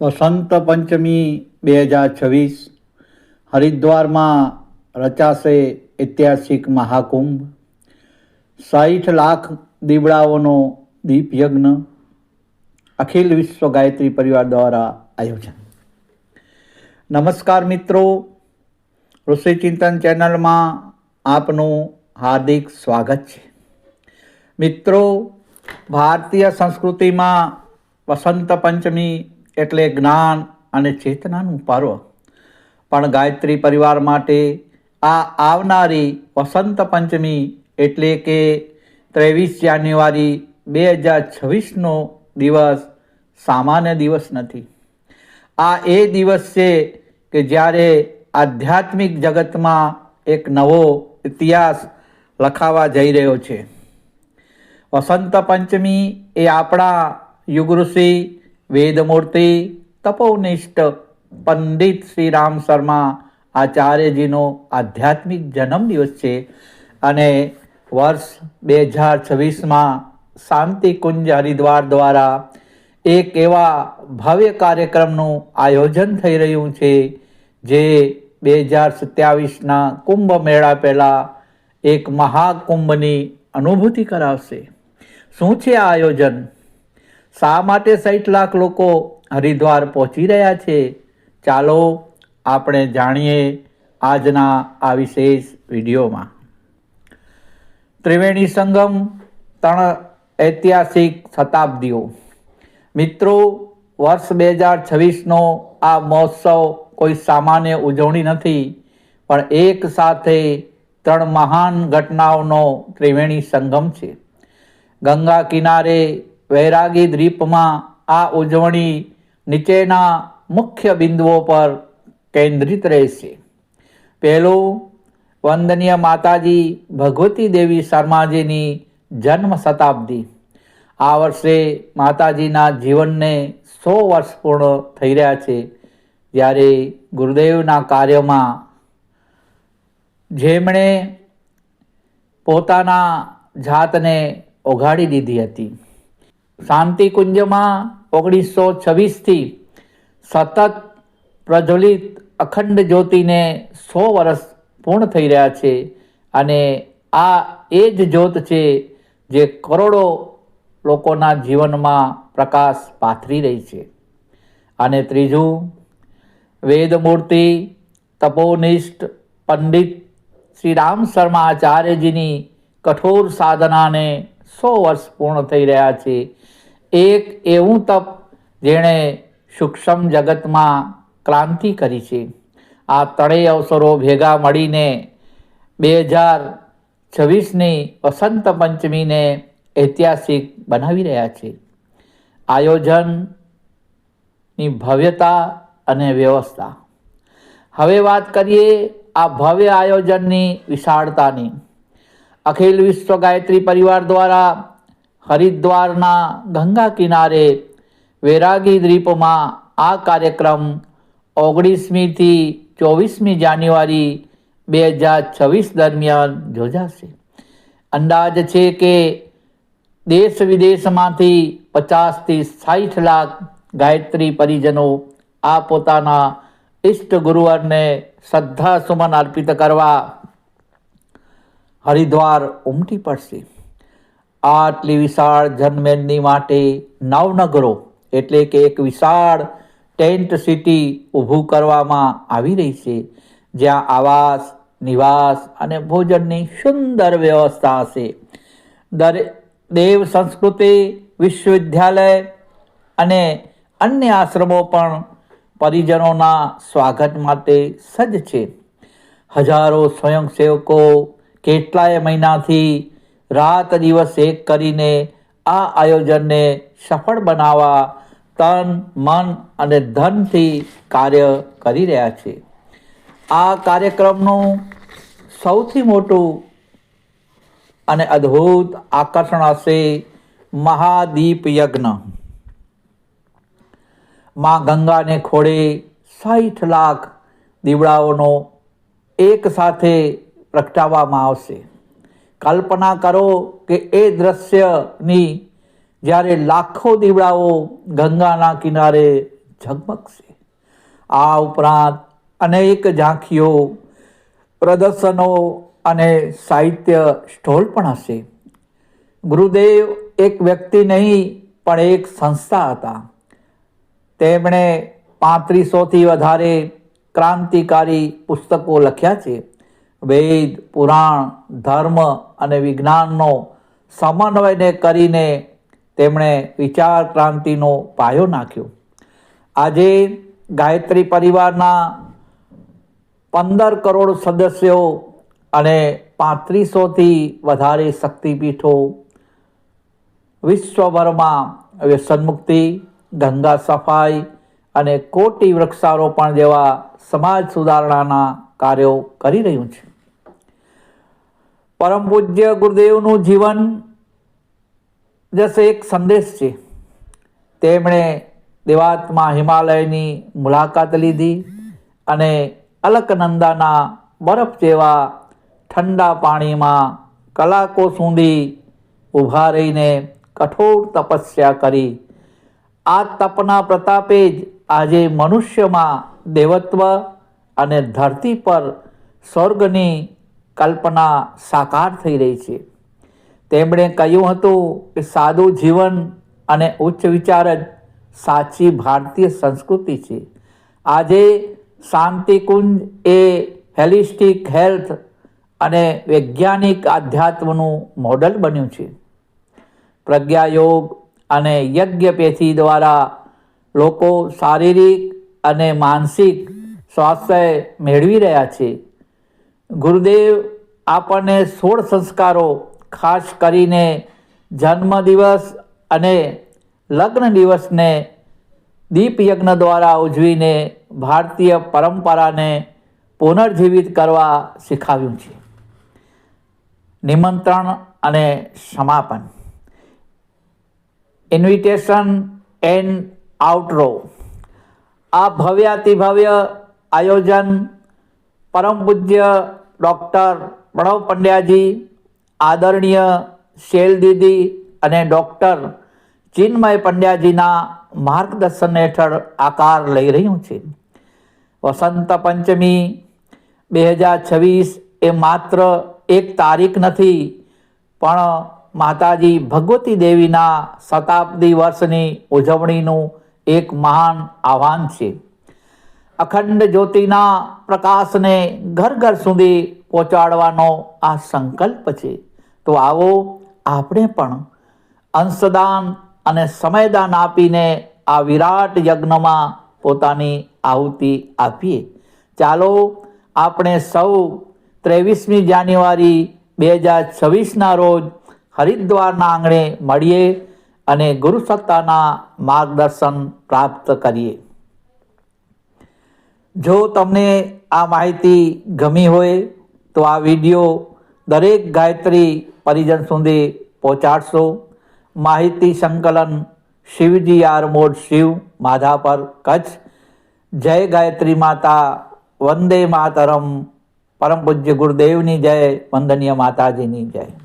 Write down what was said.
વસંત પંચમી બે હજાર છવ્વીસ હરિદ્વારમાં રચાશે ઐતિહાસિક મહાકુંભ. સાઠ લાખ દીવડાઓનો દીપયજ્ઞ અખિલ વિશ્વ ગાયત્રી પરિવાર દ્વારા આયોજન. નમસ્કાર મિત્રો, ઋષિ ચિંતન ચેનલમાં આપનું હાર્દિક સ્વાગત છે. મિત્રો, ભારતીય સંસ્કૃતિમાં વસંત પંચમી એટલે જ્ઞાન અને ચેતનાનું પર્વ. પણ ગાયત્રી પરિવાર માટે આ આવનારી વસંત પંચમી એટલે કે ત્રેવીસ જાન્યુઆરી બે હજાર છવ્વીસનો દિવસ સામાન્ય દિવસ નથી. આ એ દિવસ છે કે જ્યારે આધ્યાત્મિક જગતમાં એક નવો ઇતિહાસ લખાવા જઈ રહ્યો છે. વસંત પંચમી એ આપણા યુગઋષિ વેદમૂર્તિ તપોનિષ્ઠ પંડિત શ્રી રામ શર્મા આચાર્યજીનો આધ્યાત્મિક જન્મદિવસ છે. અને વર્ષ બે હજાર છવ્વીસમાં શાંતિકુંજ હરિદ્વાર દ્વારા એક એવા ભવ્ય કાર્યક્રમનું આયોજન થઈ રહ્યું છે, જે બે હજાર સત્યાવીસના કુંભ મેળા પહેલાં એક મહાકુંભની અનુભૂતિ કરાવશે. શું છે આ આયોજન? શા માટે સાઠ લાખ લોકો હરિદ્વાર પહોંચી રહ્યા છે? ચાલો આપણે જાણીએ આજના આ વિશેષ વિડીયોમાં. ત્રિવેણી સંગમ ત્રણ ઐતિહાસિક શતાબ્દીઓ. મિત્રો, વર્ષ બે હજાર છવ્વીસનો આ મહોત્સવ કોઈ સામાન્ય ઉજવણી નથી, પણ એક સાથે ત્રણ મહાન ઘટનાઓનો ત્રિવેણી સંગમ છે. ગંગા કિનારે વૈરાગી દ્વીપમાં આ ઉજવણી નીચેના મુખ્ય બિંદુઓ પર કેન્દ્રિત રહેશે. પહેલું, વંદનીય માતાજી ભગવતી દેવી શર્માજીની જન્મ શતાબ્દી આ વર્ષે માતાજીના જીવનને સો વર્ષ પૂર્ણ થઈ રહ્યા છે. જ્યારે ગુરુદેવના કાર્યમાં જેમણે પોતાના જાતને ઓઘાડી દીધી હતી. શાંતિકુંજમાં ઓગણીસો છવ્વીસથી સતત પ્રજ્વલિત અખંડ જ્યોતિને સો વર્ષ પૂર્ણ થઈ રહ્યા છે અને આ એ જ જ્યોત છે જે કરોડો લોકોના જીવનમાં પ્રકાશ પાથરી રહી છે. અને ત્રીજું, વેદમૂર્તિ, તપોનિષ્ઠ, પંડિત શ્રી રામ શર્મા આચાર્યજીની કઠોર સાધનાને સો વર્ષ પૂર્ણ થઈ રહ્યા છે. એક એવું તપ જેણે સૂક્ષ્મ જગતમાં ક્રાંતિ કરી છે. આ ત્રણેય અવસરો ભેગા મળીને બે હજાર છવ્વીસની વસંત પંચમીને ઐતિહાસિક બનાવી રહ્યા છે. આયોજનની ભવ્યતા અને વ્યવસ્થા. હવે વાત કરીએ આ ભવ્ય આયોજનની વિશાળતાની. અખિલ વિશ્વ ગાયત્રી પરિવાર દ્વારા હરિદ્વારના ગંગા કિનારે વૈરાગી દ્વીપમાં આ કાર્યક્રમ ઓગણીસમીથી ચોવીસમી જાન્યુઆરી બે હજાર છવ્વીસ દરમિયાન યોજાશે. અંદાજ છે કે દેશ વિદેશમાંથી પચાસથી સાઠ લાખ ગાયત્રી પરિજનો આ પોતાના ઇષ્ટ ગુરુવરને શ્રદ્ધા સુમન અર્પિત કરવા હરિદ્વાર ઉમટી પડશે. આટલી વિશાળ જનમેદની માટે નવનગરો એટલે કે એક વિશાળ ટેન્ટ સિટી ઊભું કરવામાં આવી રહી છે, જ્યાં આવાસ, નિવાસ અને ભોજનની સુંદર વ્યવસ્થા હશે દરેક દેવ સંસ્કૃતિ, વિશ્વવિદ્યાલય અને અન્ય આશ્રમો પણ પરિજનોના સ્વાગત માટે સજ્જ છે. હજારો સ્વયંસેવકો કેટલાય મહિનાથી રાત દિવસ એક કરીને આ આયોજનને સફળ બનાવવા તન, મન અને ધનથી કાર્ય કરી રહ્યા છે. આ કાર્યક્રમનું સૌથી મોટું અને અદ્ભુત આકર્ષણ હશે મહાદીપ યજ્ઞ. માં ગંગાને ખોળે સાઠ લાખ દીવડાઓનો એક સાથે પ્રગટાવવામાં આવશે. કલ્પના કરો કે એ દ્રશ્યની જ્યારે લાખો દીવડાઓ ગંગાના કિનારે ઝગમગશે. આ ઉપરાંત અનેક ઝાંખીઓ, પ્રદર્શનો અને સાહિત્ય સ્ટોલ પણ હશે. ગુરુદેવ એક વ્યક્તિ નહીં, પણ એક સંસ્થા હતા. તેમણે પાંત્રીસોથી વધારે ક્રાંતિકારી પુસ્તકો લખ્યા છે. વેદ, પુરાણ, ધર્મ અને વિજ્ઞાનનો સમન્વયને કરીને તેમણે વિચાર ક્રાંતિનો પાયો નાખ્યો. આજે ગાયત્રી પરિવારના પંદર કરોડ સદસ્યો અને પાંત્રીસોથી વધારે શક્તિપીઠો વિશ્વભરમાં વ્યસનમુક્તિ, ગંગા સફાઈ અને કોટી વૃક્ષારોપણ જેવા સમાજ સુધારણાના કાર્યો કરી રહ્યું છે. પરમ પૂજ્ય ગુરુદેવનું જીવન જશે એક સંદેશ છે. તેમણે દેવાત્મા હિમાલયની મુલાકાત લીધી અને અલકનંદાના બરફ જેવા ઠંડા પાણીમાં કલાકો સુધી ઊભા રહીને કઠોર તપસ્યા કરી. આ તપના પ્રતાપે જ આજે મનુષ્યમાં દેવત્વ અને ધરતી પર સ્વર્ગની કલ્પના સાકાર થઈ રહી છે. તેમણે કહ્યું હતું કે સાદું જીવન અને ઉચ્ચ વિચાર જ સાચી ભારતીય સંસ્કૃતિ છે. આજે શાંતિકુંજ એ હેલિસ્ટિક હેલ્થ અને વૈજ્ઞાનિક આધ્યાત્મનું મોડલ બન્યું છે. પ્રજ્ઞાયોગ અને યજ્ઞપેથી દ્વારા લોકો શારીરિક અને માનસિક સ્વાસ્થ્ય મેળવી રહ્યા છે. ગુરુદેવ, આપણને સોળ સંસ્કારો ખાસ કરીને જન્મદિવસ અને લગ્ન દિવસને દીપયજ્ઞ દ્વારા ઉજવીને ભારતીય પરંપરાને પુનર્જીવિત કરવા શીખાવ્યું છે. નિમંત્રણ અને સમાપન. ઇન્વિટેશન એન્ડ આઉટરો આ ભવ્યાતિભવ્ય આયોજન પરમ પૂજ્ય ડૉક્ટર પ્રણવ પંડ્યાજી, આદરણીય શેલ દીદી અને ડૉક્ટર ચિન્મય પંડ્યાજીના માર્ગદર્શન હેઠળ આકાર લઈ રહ્યું છે. વસંત પંચમી બે હજાર છવ્વીસ એ માત્ર એક તારીખ નથી, પણ માતાજી ભગવતી દેવીના શતાબ્દી વર્ષની ઉજવણીનું એક મહાન આહ્વાન છે. અખંડ જ્યોતિના પ્રકાશને ઘર ઘર સુધી પહોંચાડવાનો આ સંકલ્પ છે. તો આવો આપણે પણ અંશદાન અને સમયદાન આપીને આ વિરાટ યજ્ઞમાં પોતાની આહુતિ આપીએ. ચાલો આપણે સૌ ત્રેવીસમી જાન્યુઆરી બે હજાર છવ્વીસના રોજ હરિદ્વારના આંગણે મળીએ અને ગુરુ સત્તાના માર્ગદર્શન પ્રાપ્ત કરીએ. જો તમને આ માહિતી ગમી હોય તો આ વીડિયો દરેક ગાયત્રી પરિજન સુધી પહોંચાડશો. માહિતી સંકલન શિવજી આરમોડ શિવ માધાપર કચ્છ. જય ગાયત્રી માતા, વંદે માતરમ. પરમ પૂજ્ય ગુરુદેવની જય, વંદનીય માતાજીની જય.